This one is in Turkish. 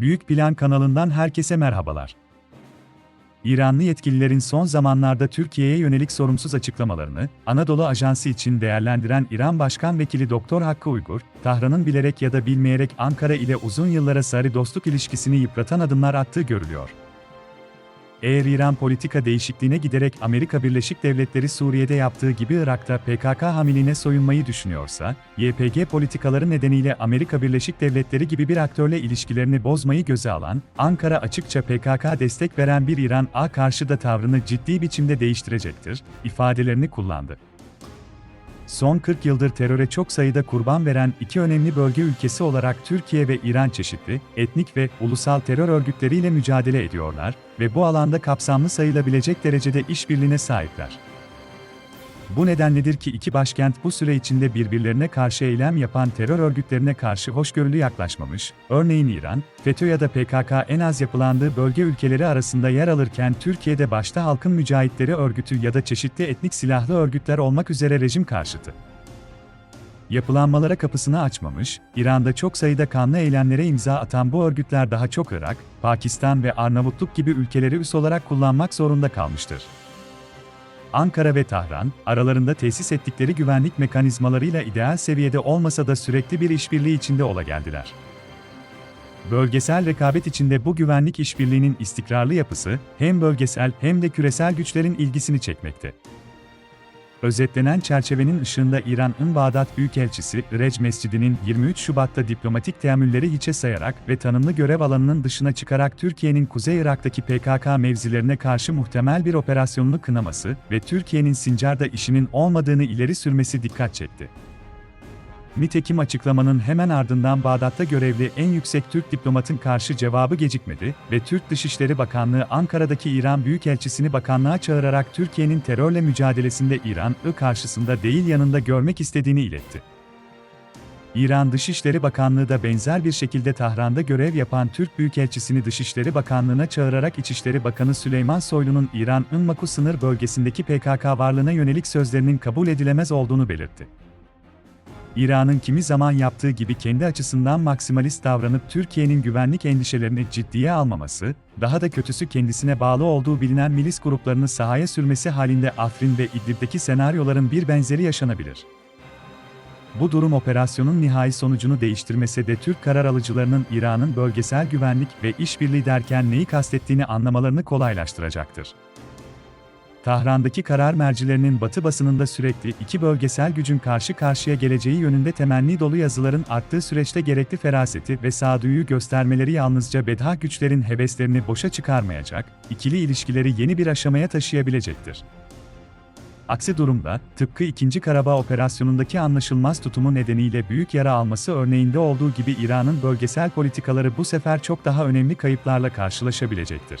Büyük Plan kanalından herkese merhabalar. İranlı yetkililerin son zamanlarda Türkiye'ye yönelik sorumsuz açıklamalarını Anadolu Ajansı için değerlendiren İran Başkan Vekili Doktor Hakkı Uygur, Tahran'ın bilerek ya da bilmeyerek Ankara ile uzun yıllara sarı dostluk ilişkisini yıpratan adımlar attığı görülüyor. Eğer İran politika değişikliğine giderek Amerika Birleşik Devletleri Suriye'de yaptığı gibi Irak'ta PKK hamiline soyunmayı düşünüyorsa, YPG politikaları nedeniyle Amerika Birleşik Devletleri gibi bir aktörle ilişkilerini bozmayı göze alan, Ankara açıkça PKK destek veren bir İran-A karşı da tavrını ciddi biçimde değiştirecektir, ifadelerini kullandı. Son 40 yıldır teröre çok sayıda kurban veren iki önemli bölge ülkesi olarak Türkiye ve İran çeşitli, etnik ve ulusal terör örgütleriyle mücadele ediyorlar ve bu alanda kapsamlı sayılabilecek derecede işbirliğine sahipler. Bu nedenledir ki iki başkent bu süre içinde birbirlerine karşı eylem yapan terör örgütlerine karşı hoşgörülü yaklaşmamış, örneğin İran, FETÖ ya da PKK en az yapılandığı bölge ülkeleri arasında yer alırken Türkiye'de başta Halkın Mücahitleri Örgütü ya da çeşitli etnik silahlı örgütler olmak üzere rejim karşıtı. Yapılanmalara kapısını açmamış, İran'da çok sayıda kanlı eylemlere imza atan bu örgütler daha çok Irak, Pakistan ve Arnavutluk gibi ülkeleri üs olarak kullanmak zorunda kalmıştır. Ankara ve Tahran, aralarında tesis ettikleri güvenlik mekanizmalarıyla ideal seviyede olmasa da sürekli bir işbirliği içinde ola geldiler. Bölgesel rekabet içinde bu güvenlik işbirliğinin istikrarlı yapısı, hem bölgesel hem de küresel güçlerin ilgisini çekmekte. Özetlenen çerçevenin ışığında İran'ın Bağdat Büyükelçisi, Rec Mescidi'nin 23 Şubat'ta diplomatik teamülleri hiçe sayarak ve tanımlı görev alanının dışına çıkarak Türkiye'nin Kuzey Irak'taki PKK mevzilerine karşı muhtemel bir operasyonunu kınaması ve Türkiye'nin Sincar'da işinin olmadığını ileri sürmesi dikkat çekti. Nitekim açıklamanın hemen ardından Bağdat'ta görevli en yüksek Türk diplomatın karşı cevabı gecikmedi ve Türk Dışişleri Bakanlığı Ankara'daki İran Büyükelçisini bakanlığa çağırarak Türkiye'nin terörle mücadelesinde İran'ı karşısında değil yanında görmek istediğini iletti. İran Dışişleri Bakanlığı da benzer bir şekilde Tahran'da görev yapan Türk Büyükelçisini Dışişleri Bakanlığı'na çağırarak İçişleri Bakanı Süleyman Soylu'nun İran'ın Maku sınır bölgesindeki PKK varlığına yönelik sözlerinin kabul edilemez olduğunu belirtti. İran'ın kimi zaman yaptığı gibi kendi açısından maksimalist davranıp Türkiye'nin güvenlik endişelerini ciddiye almaması, daha da kötüsü kendisine bağlı olduğu bilinen milis gruplarını sahaya sürmesi halinde Afrin ve İdlib'deki senaryoların bir benzeri yaşanabilir. Bu durum operasyonun nihai sonucunu değiştirmese de Türk karar alıcılarının İran'ın bölgesel güvenlik ve işbirliği derken neyi kastettiğini anlamalarını kolaylaştıracaktır. Tahran'daki karar mercilerinin Batı basınında sürekli iki bölgesel gücün karşı karşıya geleceği yönünde temenni dolu yazıların arttığı süreçte gerekli feraseti ve sağduyuyu göstermeleri yalnızca bedha güçlerin heveslerini boşa çıkarmayacak, ikili ilişkileri yeni bir aşamaya taşıyabilecektir. Aksi durumda, tıpkı 2. Karabağ operasyonundaki anlaşılmaz tutumu nedeniyle büyük yara alması örneğinde olduğu gibi İran'ın bölgesel politikaları bu sefer çok daha önemli kayıplarla karşılaşabilecektir.